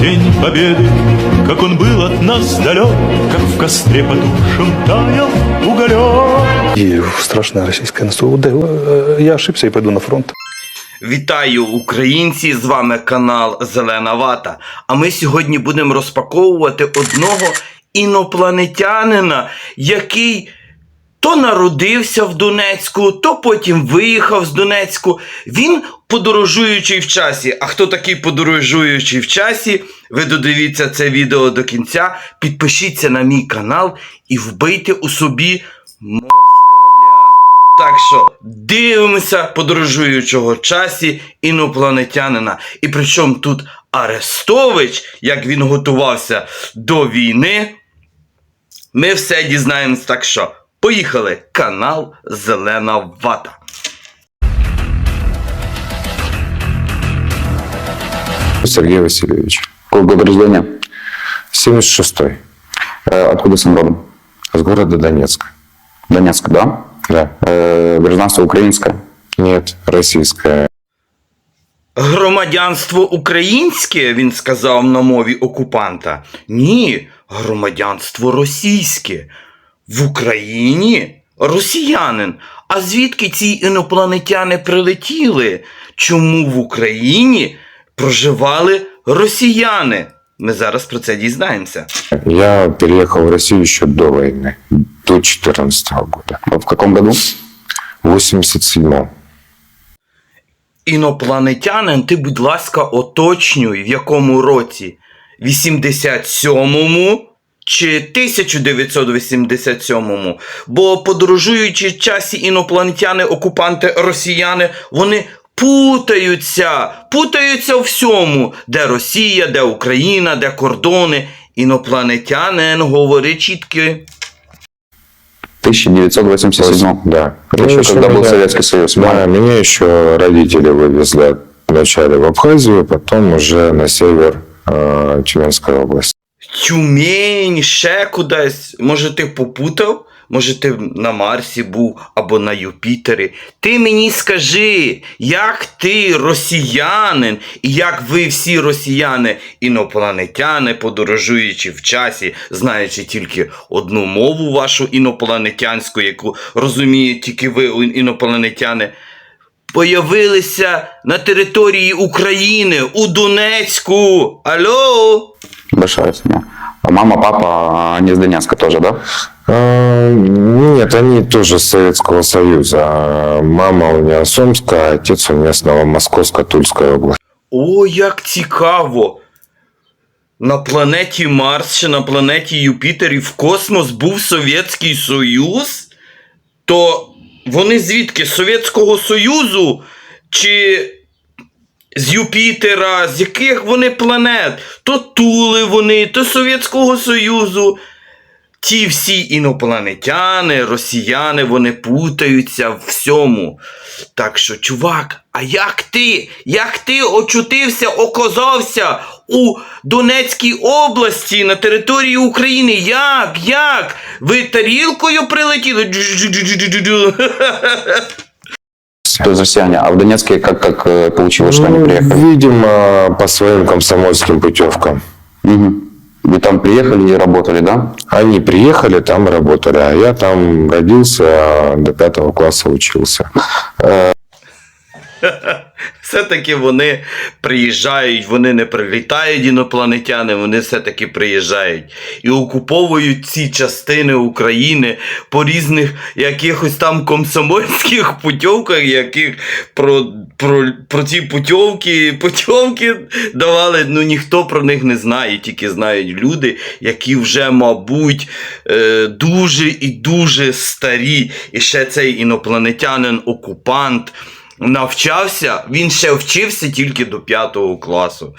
день победы, как он был от нас далек, как в костре потухшем таял уголек. И страшная российская наступление. э, Я ошибся и пойду на фронт. Вітаю українці! З вами канал Зелена Вата. А ми сьогодні будемо розпаковувати одного інопланетянина, який то народився в Донецьку, то потім виїхав з Донецьку. Він подорожуючий в часі. А хто такий подорожуючий в часі? Ви додивіться це відео до кінця. Підпишіться на мій канал і вбийте у собі москаля. Так що дивимося подорожуючого часі інопланетянина. І причому тут Арестович, як він готувався до війни. Ми все дізнаємось. Так що поїхали. Канал Зелена Вата. Сергей Васильевич. Какой год рождения? 76-й. Э, Откуда сам родом? С города Донецк. Донецк, да? Да. Э, Гражданство украинское. Нет, российская. Громадянство українське, він сказав на мові окупанта. Ні, громадянство російське. В Україні росіянин. А звідки ці інопланетяни прилетіли? Чому в Україні проживали росіяни? Ми зараз про це дізнаємося. Я переехал в Россию еще до войны, до 14 года. В каком году? В 87-м. Інопланетянин, ти, будь ласка, оточнюй, в якому році? 87-му чи 1987-му? Бо подорожуючи в часі інопланетяни, окупанти, росіяни, вони путаються, путаються у всьому, де Росія, де Україна, де кордони. Інопланетянин говорить чітко. 1987. Да. Это еще когда был Советский Союз. Да, правильно? меня еще родители вывезли вначале в Абхазию, потом уже на север э, Тюменской области. Тюмень, ще кудись. Може, ти попутав? Може, ти на Марсі був або на Юпітері. Ти мені скажи, як ти росіянин, і як ви всі росіяни, інопланетяни, подорожуючи в часі, знаючи тільки одну мову вашу інопланетянську, яку розуміють тільки ви, інопланетяни, появилися на території України у Донецьку. Алло? Большая семья. А мама, папа, они из Донецка тоже, да? А, Нет, они тоже с Советского Союза. Мама у меня с Омска, а отец у меня с Новомосковска, Тульская область. О, як цікаво! На планеті Марс чи на планеті Юпітер і в космос був Совєтський Союз? То вони звідки? З Совєтського Союзу? Чи з Юпітера? З яких вони планет? То Тули вони, то Совєтського Союзу. Ті всі інопланетяни, росіяни, вони путаються в всьому. Так що, чувак, а як ти? Як ти очутився, оказався у Донецькій області на території України? Як? Як? Ви тарілкою прилетіли? То есть россияне. А в Донецке как, как э, получилось, что они Ну, приехали? видимо, по своим комсомольским путевкам. Мгм. Вы там приехали и работали, да? Они приехали, там работали, а я там родился, а до пятого класса учился. Все-таки вони приїжджають, вони не прилітають інопланетяни, вони все-таки приїжджають і окуповують ці частини України по різних якихось там комсомольських путівках, яких про, про, про ці путівки, путівки давали. Ну ніхто про них не знає, тільки знають люди, які вже, мабуть, е, дуже і дуже старі. І ще цей інопланетянин-окупант навчався, він ще вчився тільки до 5 класу.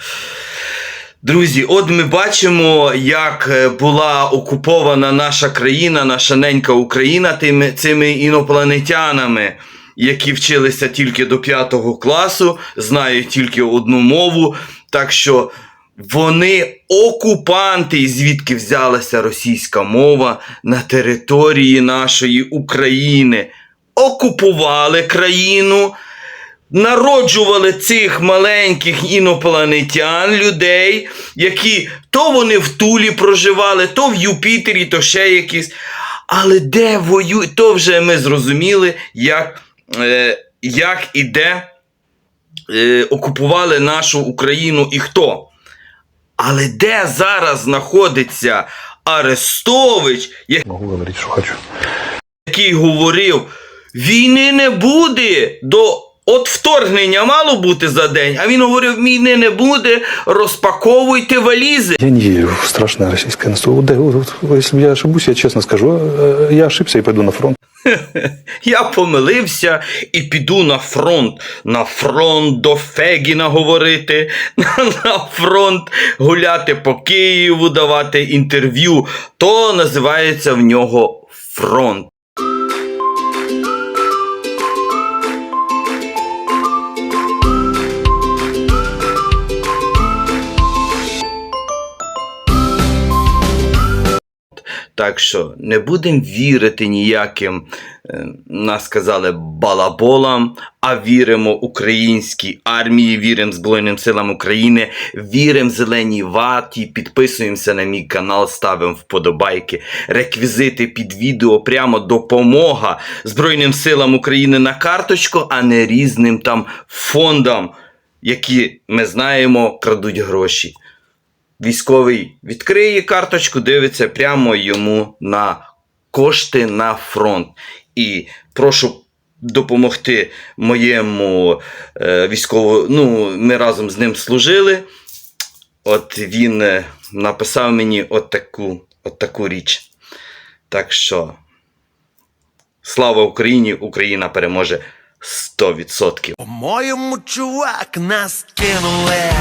Друзі, от ми бачимо, як е, була окупована наша країна, наша ненька Україна тими, цими інопланетянами, які вчилися тільки до 5 класу, знають тільки одну мову. Так що вони окупанти, звідки взялася російська мова на території нашої України. Окупували країну, народжували цих маленьких інопланетян, людей, які то вони в Тулі проживали, то в Юпітері, то ще якісь. Але де воюють, то вже ми зрозуміли, як, е, як і де е, окупували нашу Україну і хто. Але де зараз знаходиться Арестович, Могу говорить, что хочу. який говорив: війни не буде до. От вторгнення мало бути за день, а він говорив: війни не буде, розпаковуйте валізи. Я не верю в наступление. Вот, вот, вот, я ошибусь, я честно скажу, э, я ошибся и пойду на фронт. Я помилився і піду на фронт. На фронт до Фегіна говорити, на фронт гуляти по Києву, давати інтерв'ю. То називається в нього фронт. Так що не будемо вірити ніяким, е, нас сказали, балаболам, а віримо українській армії, віримо Збройним силам України, віримо зеленій ваті, підписуємося на мій канал, ставимо вподобайки, реквізити під відео, прямо допомога Збройним силам України на карточку, а не різним там фондам, які ми знаємо, крадуть гроші. Військовий відкриє карточку, дивиться прямо йому на кошти на фронт. І прошу допомогти моєму е, військову. Ну, ми разом з ним служили. От він е, написав мені от таку, от таку річ. Так що, слава Україні! Україна переможе 100%. По-моєму, чувак нас кинули.